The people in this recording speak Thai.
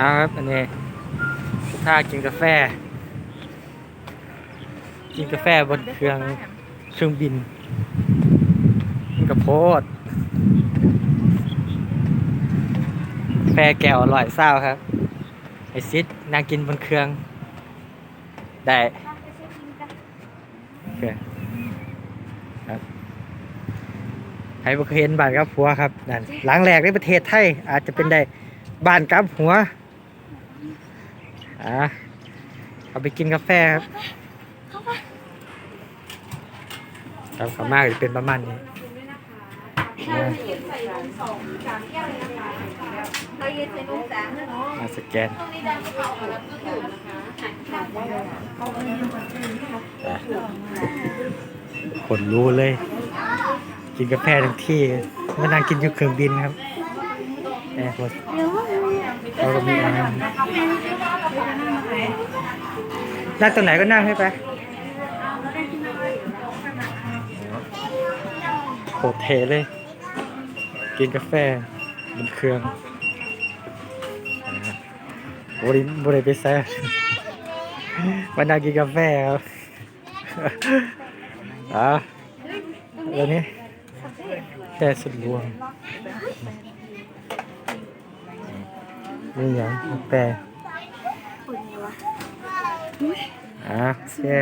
เอาครับอันนี้ถ้ากินกาแฟ กินกาแฟบนเครื่องเครื่องบินกินกระโพดกาแฟแก้วอร่อยเศร้าครับ ไอซิดนางกินบนเครื่อง ได้โอเคครับใครบ่เคยเห็นบ้านกับหัวครับนั่นหลังแรกในประเทศไทยอาจจะเป็นได้บ้านกับหัว อ่าเอาไปกินกาแฟครับครับขามากจะเป็นประมาณนี้ใส่ลงสองสามแก้วเลยนะคะเราเย็นใส่ลงสามนะเนมาสแกนตรงนี้ได้กระเป๋าแล้วก็ถือนะคะคนรู้เลย กินกาแฟทั้งที่มานั่งกินอยู่เครื่องบินครับ แอร์พอร์ตเราก็มีอาหารนั่งตรงไหนก็นั่งให้ไปโคตรเทเลย กินกาแฟบนเครื่องโบริโบริไปแซ่มานั่งกินกาแฟครับอ่าแล้วนี้แค่สุดรวม นี่อย่างแปรอ่าแช่